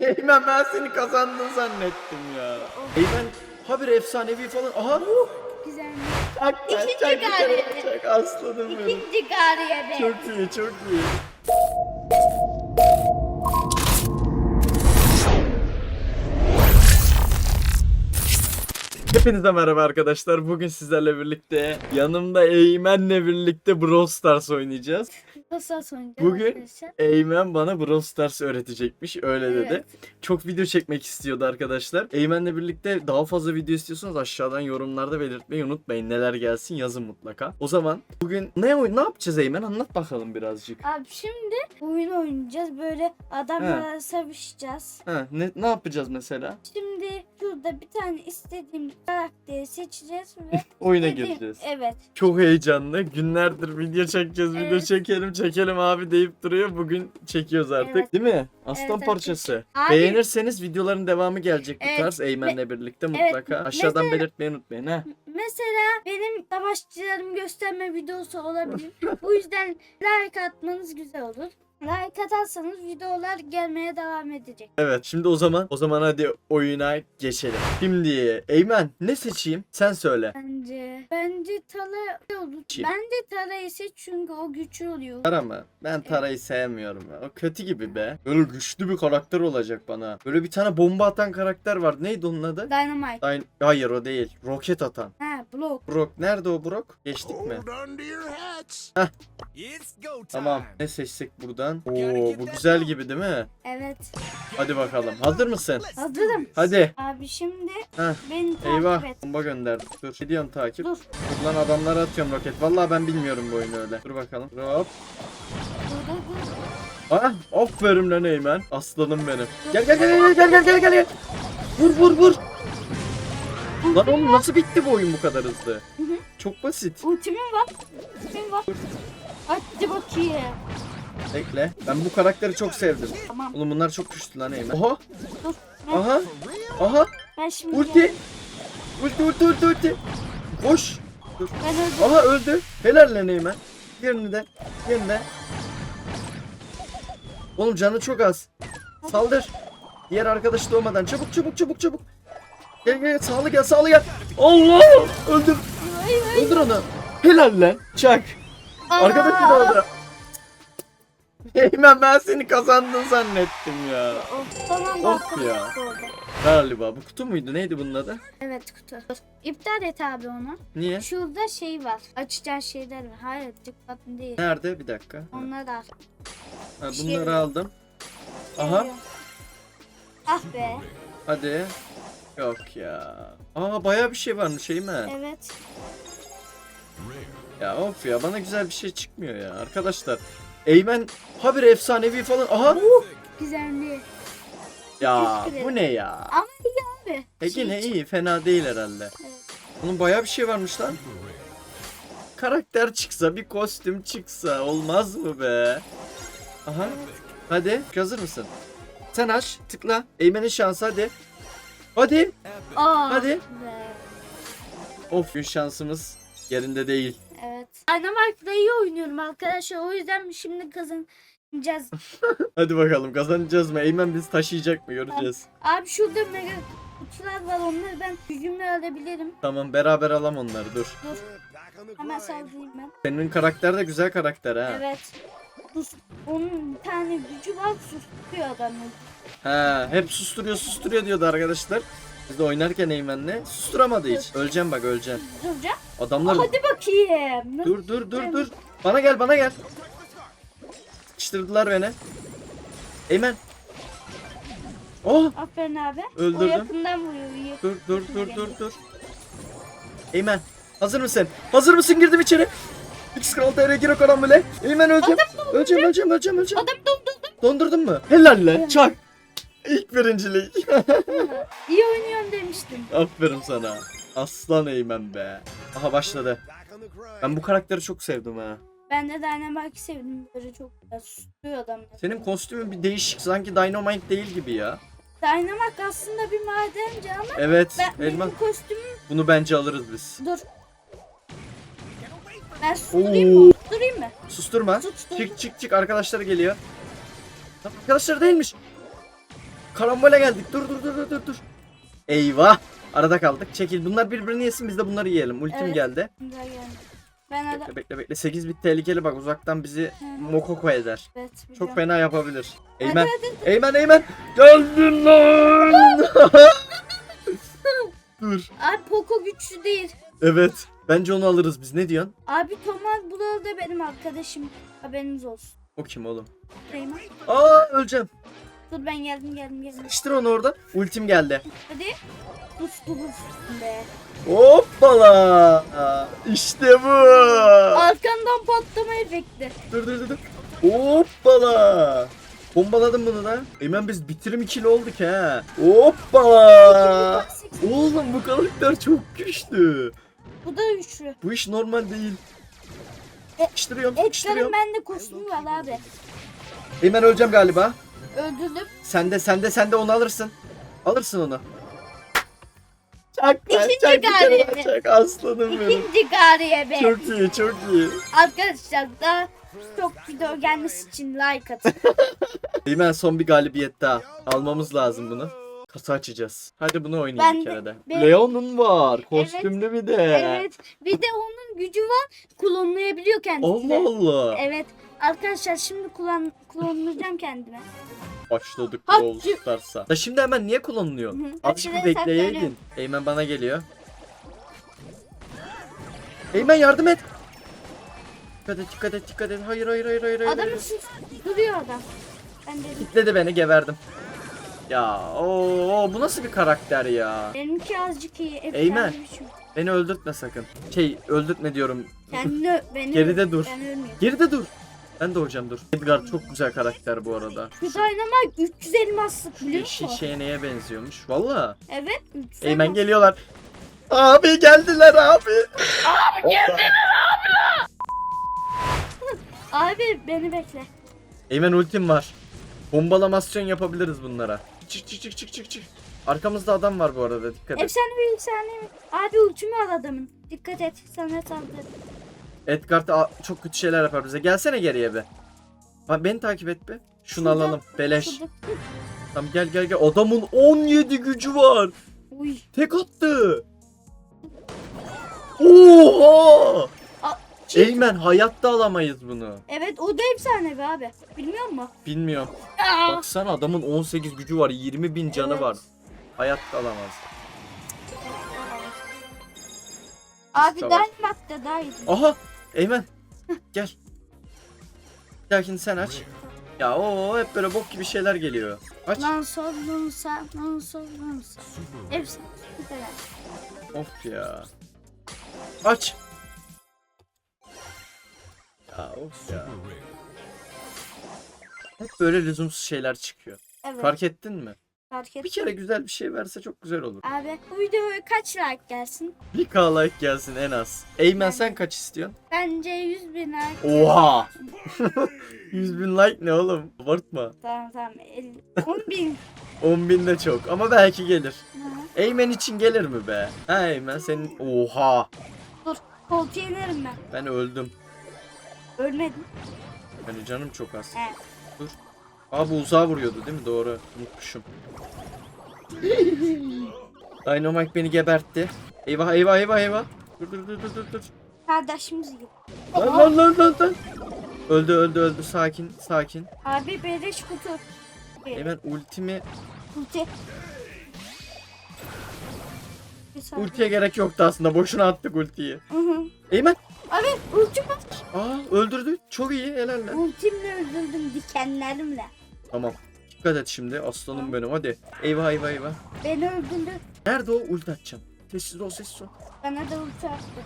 Eymen ben seni kazandın zannettim ya. Eymen haber efsanevi falan. Aha. Güzel. Çak çak İkinci çak çak aslanım benim. İkinci galibiyet. Çok iyi çok iyi. Hepinize merhaba arkadaşlar. Bugün sizlerle birlikte yanımda Eymen'le birlikte Brawl Stars oynayacağız. Bugün arkadaşlar? Eymen bana Brawl Stars öğretecekmiş. Öyle dedi. Evet. Çok video çekmek istiyordu arkadaşlar. Eymen'le birlikte daha fazla video istiyorsanız aşağıdan yorumlarda belirtmeyi unutmayın. Neler gelsin yazın mutlaka. O zaman bugün ne ne yapacağız Eymen? Anlat bakalım birazcık. Abi şimdi oyun oynayacağız. Böyle adamlarla savaşacağız. Ha, ne, ne yapacağız mesela? Şimdi şurada bir tane istediğim karakteri seçeceğiz ve Oyuna istediğim- gireceğiz. Evet. Çok heyecanlı. Günlerdir video çekeceğiz, video Evet. çekelim, çekelim abi deyip duruyor. Bugün çekiyoruz artık. Evet. Değil mi? Aslan Evet, parçası. Abi- Beğenirseniz videoların devamı gelecek bu Evet. tarz Eymen'le birlikte mutlaka. Aşağıdan belirtmeyi unutmayın ha. Mesela benim savaşçılarımı gösterme videosu olabilir. Bu yüzden like atmanız güzel olur. Like atarsanız videolar gelmeye devam edecek. Evet şimdi o zaman o zaman hadi oyuna geçelim. Şimdi Eymen ne seçeyim? Sen söyle. Bence bence Tala olur. Kim? Bence Tala'yı seç çünkü o güçlü oluyor. Tara mı? Ben Tara'yı sevmiyorum ya. O kötü gibi be. Böyle güçlü bir karakter olacak bana. Böyle bir tane bomba atan karakter var. Neydi onun adı? Dynamite. Ay- Hayır o değil. Roket atan. Ha, Block. Brock. Nerede o Brock? Geçtik mi? Heh. Tamam. Ne seçsek buradan? Oo bu güzel gibi değil mi? Evet. Hadi bakalım. Hazır mısın? Hazırım. Hadi. Abi şimdi Heh. beni takip Eyvah. et. Bomba gönderdik. Dur. Gidiyorum takip. Dur. Lan adamlara atıyorum roket. Vallahi ben bilmiyorum bu oyunu öyle. Dur bakalım. Hop. Dur dur dur. Ah, aferin lan Eymen. Aslanım benim. Gel gel gel gel gel gel gel gel. Vur vur vur. Lan oğlum nasıl bitti bu oyun bu kadar hızlı? hı. Çok basit. Ultimin var. Ultimin var. Hadi bakayım. Bekle. Ben bu karakteri çok sevdim. Tamam. Oğlum bunlar çok güçlü lan Eymen. Oha. Dur. Aha. Aha. Ben şimdi Ulti. Ulti ulti ulti ulti. Koş. Dur. Ben öldüm. Aha öldü. Helal lan Eymen. Diğerini de. Diğerini de. Oğlum canı çok az. Saldır. Diğer arkadaşı doğmadan. Çabuk çabuk çabuk çabuk. Gel gel sağlı gel sağlı gel. Allah! Ay. Öldür onu. Helal lan. Çak. Arkadaşı da öldür. Eymen ben seni kazandın zannettim ya. Of, tamam Of bak. ya. Galiba. Bu kutu muydu? Neydi bunun adı? Evet kutu. İptal et abi onu. Niye? Şurada şey var. Açacağın şeyler var. Hayır tıklat değil. Nerede? Bir dakika. Onlar da. Ha, Şey- bunları aldım. Aha. Ah be. Hadi. Yok ya. Aa bayağı bir şey varmış Eymen. Evet. Ya of ya bana güzel bir şey çıkmıyor ya arkadaşlar. Eymen haber efsanevi falan. Aha. Güzelliği. Ya teşekkür ederim. bu ne ya? Ama iyi abi. E Şey yine iyi fena değil herhalde. Bunun bayağı bir şey varmış lan. Karakter çıksa bir kostüm çıksa olmaz mı be? Aha. Hadi hazır mısın? Sen aç tıkla. Eymen'in şansı hadi. Hadi. Aa, Hadi. Be. Of gün şansımız yerinde değil. Evet. Dynamite'da iyi oynuyorum arkadaşlar. O yüzden şimdi kazanacağız. Hadi bakalım kazanacağız mı? Eymen bizi taşıyacak mı göreceğiz. abi şurada mega kutular var. Onları ben gücümle alabilirim. Tamam beraber alam onları dur. Dur. Hemen sallayayım ben. Senin karakter de güzel karakter ha. Evet. Sus. Onun bir tane gücü var. Susturuyor adamı. Ha, hep susturuyor susturuyor diyordu arkadaşlar. Biz de oynarken Eymen'le susturamadı hiç. Öleceğim bak öleceğim. Duracağım. Adamlar Hadi bakayım. dur dur dur dur. Bana gel bana gel. Sıkıştırdılar beni. Eymen. Oh Aferin abi. O Öldürdüm. yakından vuruyor. dur dur dur dur dur. Eymen hazır mısın? Hazır mısın girdim içeri. X Kral TR gir o karambole. Eymen öleceğim. Öleceğim öleceğim öleceğim öleceğim. Adam dondurdum. Dondurdun mu? Helal lan çak. İlk birincilik. İyi oynuyorum demiştim. Aferin sana. Aslan Eymen be. Aha başladı. Ben bu karakteri çok sevdim ha. Ben de Dynamite'ı sevdim. Böyle çok güzel susturuyor adamları. Senin kostümün bir değişik sanki Dynamite değil gibi ya. Dynamite aslında bir madenci ama Evet. ben, Elman benim kostümüm bunu bence alırız biz. dur. Ben susturayım mı? Susturayım mı? Susturma. Sustur. Çık çık çık arkadaşlar geliyor. Lan Arkadaşlar değilmiş. Karambole geldik. Dur dur dur dur dur dur. Eyvah. Arada kaldık. Çekil. Bunlar birbirini yesin biz de bunları yiyelim. Ultim Evet. geldi. Güzel geldi. Ben öyle... Bekle bekle bekle. 8 bit tehlikeli bak uzaktan bizi mokoko eder. Evet, Çok biliyorum. fena yapabilir. Eymen. Eymen Eymen. Geldin lan. dur. Abi Poco güçlü değil. Evet. Bence onu alırız biz. Ne diyorsun? Abi Thomas Bular da benim arkadaşım. Haberiniz olsun. O kim oğlum? Eymen. Aa öleceğim. Dur ben geldim geldim geldim. İştir onu orada. Ultim geldi. Hadi. Dur dur be. Hoppala. İşte bu. Arkandan patlama efekti. Dur dur dur. dur. Hoppala. Bombaladım bunu da. Eymen biz bitirim ikili olduk ha. Hoppala. Oğlum bu karakter çok güçlü. Bu da güçlü. Bu iş normal değil. E, Sıkıştırıyorum, Edgar'ın sıkıştırıyorum. bende kostümü var abi. Eymen öleceğim galiba. Öldürdüm. Sen de sen de sen de onu alırsın. Alırsın onu. Çak lan, İkinci çak bir kere daha galibiyet. çak aslanım benim. İkinci gariye be. Çok iyi çok iyi. Arkadaşlar da çok video gelmesi için like atın. Eymen son bir galibiyet daha. Almamız lazım bunu. Kasa açacağız. Hadi bunu oynayayım Ben bir de- kere de. ben- Leon'un var. Kostümlü bir de. evet. Bir de onun gücü var. Klonlayabiliyor kendisini. Allah Allah. Evet. Arkadaşlar şimdi kullan klonlayacağım kendime. Başladık Hadi. Brawl Stars'a. Da şimdi hemen niye kullanılıyor? Azıcık bir bekleyeydin. Eymen bana geliyor. Eymen yardım et. Dikkat et dikkat et dikkat et. Hayır hayır hayır hayır. hayır. Adamın sus duruyor adam. Ben dedim. Kitledi beni geberdim. Ya o bu nasıl bir karakter ya? Benimki azıcık iyi. efsane Eymen. bir şey. Beni öldürtme sakın. Şey öldürtme diyorum. Kendini ö- beni Geride dur. Ben ölmeyeyim. Geride dur. Ben de hocam dur. Edgar çok güzel karakter bu arada. Şu Dynamite 300 elmaslık biliyor Yeşil musun? şeye neye benziyormuş? Valla. Evet 300 Eymen elmas. geliyorlar. Abi geldiler abi. Abi beni bekle. Eymen ultim var. Bombalamasyon yapabiliriz bunlara. Çık çık çık çık çık çık. Arkamızda adam var bu arada dikkat et. Efsane bir efsane mi? Abi ultimi al adamın. Dikkat et sana saldır. Edgar da çok kötü şeyler yapar bize. Gelsene geriye be. Ha, beni takip et be. Şunu Şurada, alalım. Beleş. Şurada. Tamam gel gel gel. Adamın 17 gücü var. Uy. Tek attı. Oha! Çift. Eymen hayatta alamayız bunu. Evet o da efsane be abi. Bilmiyor musun? Bilmiyorum. Aa! Baksana adamın 18 gücü var. 20 bin canı Evet. var. Hayatta alamaz. Abi Tamam. Dynamite'da daha iyi. Aha! Eymen. Gel. Dahakini sen aç. Ya o hep böyle bok gibi şeyler geliyor. Aç. Lan lan sağ lan lan sağ. Efsane. Süper. Of ya. Aç. Ya of ya. Hep böyle lüzumsuz şeyler çıkıyor. Evet. Fark ettin mi? fark ettim. Bir kere güzel bir şey verse çok güzel olur. Abi bu videoya kaç like gelsin? Bir k like gelsin en az. Eymen Yani- sen kaç istiyorsun? Bence 100 bin like. Oha! 100 bin like ne oğlum? Abartma. Tamam tamam. El- 10 bin. 10 bin de çok ama belki gelir. Hı. Eymen için gelir mi be? Ha Eymen senin... Oha! Dur. Koltuğu inerim ben. Ben öldüm. Ölmedim. Yani canım çok az. He. Aa bu uzağa vuruyordu değil mi? Doğru. Unutmuşum. Dynamite beni gebertti. Eyvah eyvah eyvah eyvah. Dur dur dur dur dur dur. Kardeşimiz gibi. Lan lan lan lan lan. Öldü öldü öldü sakin sakin. Abi beleş kutu. Hemen ultimi Ulti. Ultiye gerek yoktu aslında. Boşuna attık ultiyi. Hı hı. Eymen. Abi ultim var. Aa öldürdü. Çok iyi helal lan. Ultimle öldürdüm dikenlerimle. Tamam. Dikkat et şimdi aslanım benim hadi. Eyvah eyvah eyvah. Beni öldürdü. Nerede o ulti atacağım. Sessiz ol sessiz ol. Bana da ulti attı.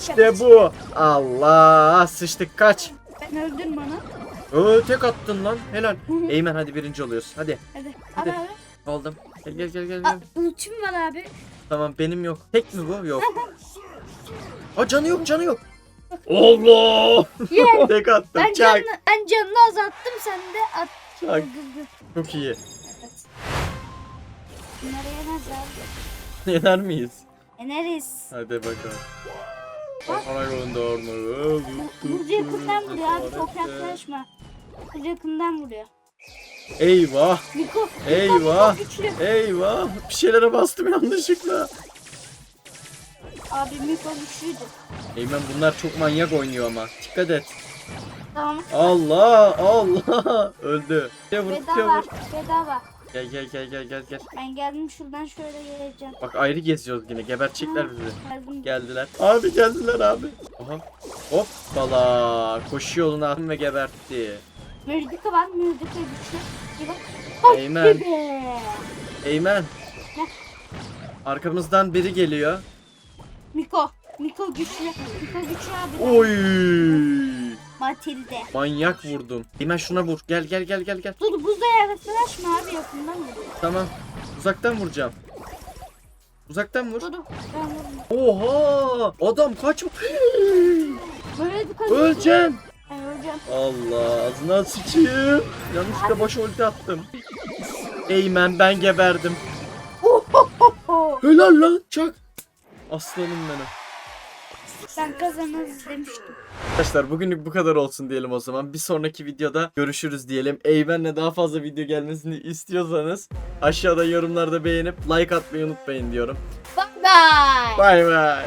İşte bu. Allah sıçtık kaç. Ben öldüm bana. Oo, tek attın lan helal. Eymen hadi birinci oluyoruz hadi. Hadi. Hadi. Al abi. Aldım. Gel gel gel gel. Aa, gel. ultim var abi. Tamam benim yok. Tek mi bu? Yok. Aa canı yok canı yok. Allah! Yeah. tek attım. Ben, Çak. canını, ben canını azalttım sen de at. Çak. Çok iyi. Evet. Bunları yemez abi. Yener miyiz? Yeneriz. Hadi bakalım. Kafana gönderme. Buz yakından vuruyor abi çok yaklaşma. Buz yakından vuruyor. Eyvah. Miko. Miko, Eyvah. Miko güçlü. Eyvah. Bir şeylere bastım yanlışlıkla. Abi Miko güçlüydü. Eymen bunlar çok manyak oynuyor ama. Dikkat et. Tamam. Allah Allah. Öldü. Ya vur Bedava. Bedava. Gel gel gel gel gel gel. Ben geldim şuradan şöyle geleceğim. Bak ayrı geziyoruz yine. Gebertecekler bizi. Geldim. Geldiler. Abi geldiler abi. Aha. Hoppala. Koşu yoluna attım ve gebertti. Mürdika var. Mürdika güçlü. Bak. Eymen. Eymen. Arkamızdan biri geliyor. Miko. Miko güçlü. Miko güçlü abi. Oy. Matilde. Manyak vurdum. Eymen şuna vur. Gel gel gel gel gel. Dur buzda yaklaşma abi yakından vur. Tamam. Uzaktan vuracağım. Uzaktan vur. Dur dur. Ben vurdum. Oha! Adam kaç Böyle bir kadın. Öleceksin. Ben öleceğim. Allah ağzına sıçayım. Yanlışlıkla baş ulti attım. Eymen ben geberdim. Helal lan çak. Aslanım benim. Ben kazanırız demiştim. Arkadaşlar bugünlük bu kadar olsun diyelim o zaman. Bir sonraki videoda görüşürüz diyelim. Eymen'le daha fazla video gelmesini istiyorsanız aşağıda yorumlarda beğenip like atmayı unutmayın diyorum. Bye bye. Bay bay.